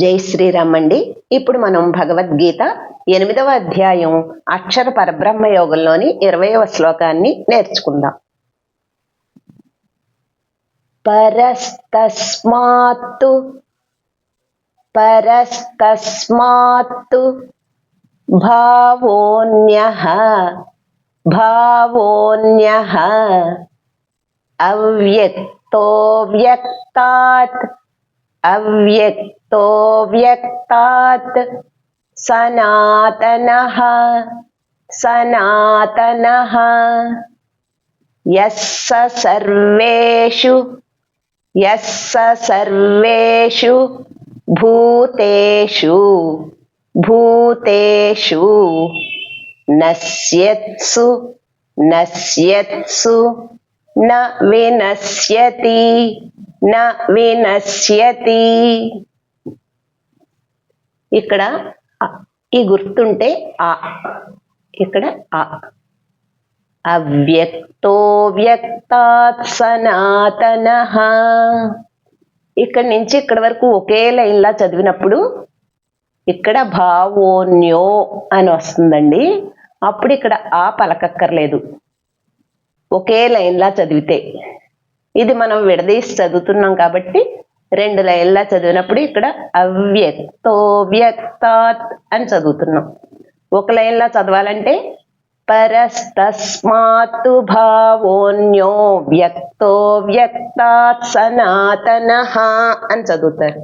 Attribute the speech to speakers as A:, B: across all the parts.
A: జై శ్రీరామ్ అండి ఇప్పుడు మనం భగవద్గీత ఎనిమిదవ అధ్యాయం అక్షర పరబ్రహ్మ యోగంలోని ఇరవయవ శ్లోకాన్ని నేర్చుకుందాం. పరస్తస్మాత్తు పరస్తస్మాత్తు భావోన్యః భావోన్యః अव्यक्तो व्यक्तात् सनातनः सनातनः। यस्स सर्वेषु यस्स सर्वेषु भूतेषु भूतेषु नश्यत्सु नश्यत्सु न विनश्यति న వినశ్యతి. ఇక్కడ ఈ గుర్తుంటే ఆ ఇక్కడ ఆ అవ్యక్తో వ్యక్తాత్ సనాతన. ఇక్కడి నుంచి ఇక్కడ వరకు ఒకే లైన్లా చదివినప్పుడు ఇక్కడ భావోన్యో అని వస్తుందండి. అప్పుడు ఇక్కడ ఆ పలకక్కర్లేదు. ఒకే లైన్లా చదివితే. ఇది మనం విడదీసి చదువుతున్నాం కాబట్టి రెండు లైన్లా చదివినప్పుడు ఇక్కడ అవ్యక్తో వ్యక్తాత్ అని చదువుతున్నాం. ఒక లైన్లా చదవాలంటే పరస్తస్మాత్తు భావోన్యో వ్యక్తో వ్యక్తాత్ సనాతన అని చదువుతారు.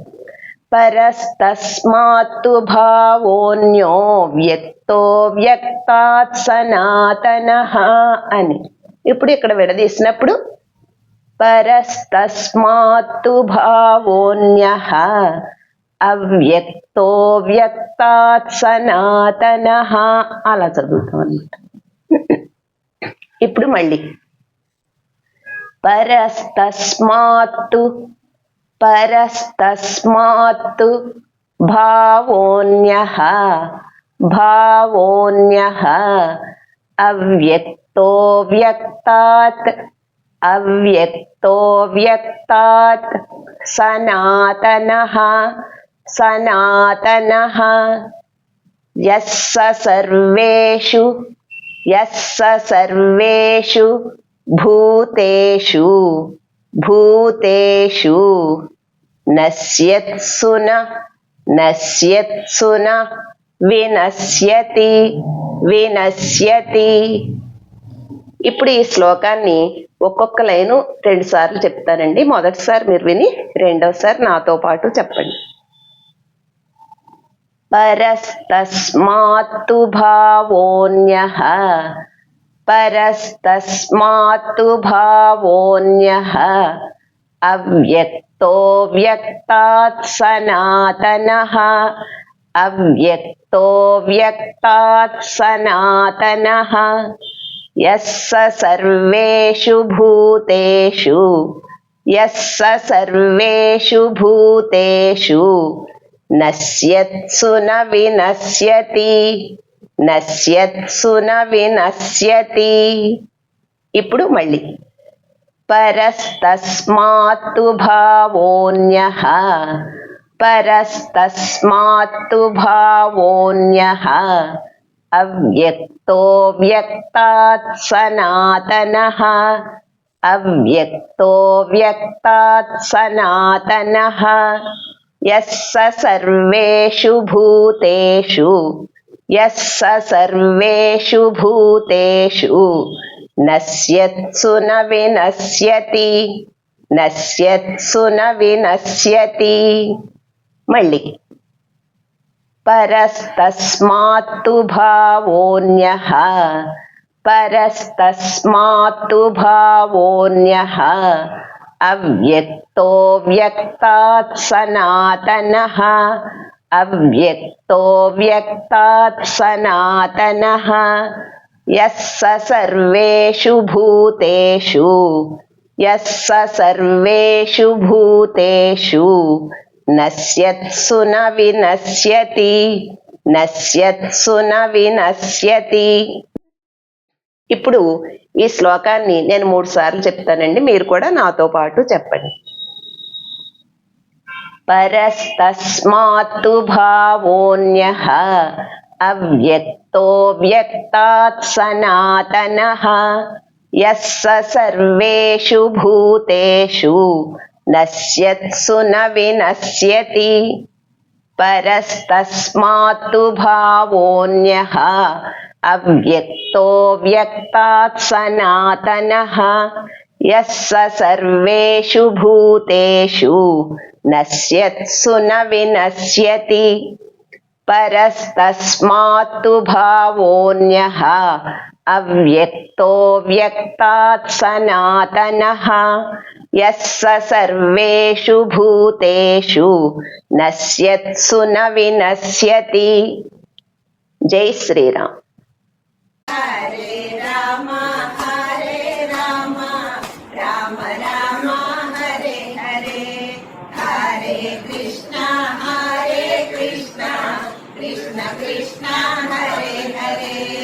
A: పరస్తస్మాత్తు భావోన్యో వ్యక్తో వ్యక్తాత్ సనాతన అని. ఇప్పుడు ఇక్కడ విడదీసినప్పుడు పరస్తస్మాత్తు భావోన్య అవ్యక్తో వ్యక్తాత్ సనాతన అలా చదువుతాం అనమాట ఇప్పుడు మళ్ళీ. పరస్తస్మాత్తు పరస్తస్మాత్తు భావోన్య భావోన్య అవ్యక్తో వ్యక్తాత్ अव्यक्तो व्यक्तात् सनातनः सनातनः। यः स सर्वेषु यः स सर्वेषु भूतेषु भूतेषु नश्यत्सु न नश्यत्सु न विनश्यति विनश्यति ఇప్పుడు ఈ శ్లోకాన్ని ఒక్కొక్క లైను రెండు సార్లు చెప్తానండి మొదటిసారి మీరు విని రెండవసారి నాతో పాటు చెప్పండి. పరస్తస్మాత్తు భావోన్య పరస్తస్మాత్తు భావోన్య అవ్యక్తో వ్యక్తాత్ సనాతన అవ్యక్తో వ్యక్తాత్ సనాతన. యస్స సర్వేషు భూతేషు. యస్స సర్వేషు భూతేషు. నశ్యత్సు న వినశ్యతి. నశ్యత్సు న వినశ్యతి. ఇప్పుడు మళ్ళీ. పరస్తస్మాత్తు భావోన్య. పరస్తస్మాత్తు భావోన్య. अव्यक्तो व्यक्तात् सनातनः अव्यक्तो व्यक्तात् सनातनः यः सर्वेषु भूतेषु। यः सर्वेषु भूतेषु। नश्यत्सु न विनश्यति नश्यत्सु न विनश्यति मल्लिक। परस्तस्मात्तु भावोऽन्यः परस्तस्मात्तु भावोऽन्यः अव्यक्तो व्यक्तात् सनातनः। अव्यक्तो व्यक्तात् सनातनः। यः सर्वेषु भूतेषु। यः सर्वेषु भूतेषु। నశ్యత్సున వినశ్యతి. నశ్యత్సున వినశ్యతి. ఇప్పుడు ఈ శ్లోకాన్ని నేను మూడు సార్లు చెప్తానండి. మీరు కూడా నాతో పాటు చెప్పండి. పరస్తస్మాత్తు భావోన్య అవ్యక్తో వ్యక్తాత్ సనాతన. యస్స సర్వేషు భూతేషు नश्यत्सु न विनश्यति, परस्तस्मात्तु भावोऽन्यः, अव्यक्तो व्यक्तात् सनातनः, यः स सर्वेषु भूतेषु, नश्यत्सु न विनश्यति। परस्तस्मात्तु भावोऽन्यः अव्यक्तो व्यक्तात् सनातनः। यः सर्वेषु भूतेषु नश्यत्सु न विनश्यति। जय श्रीराम।
B: Krishna Hare Hare.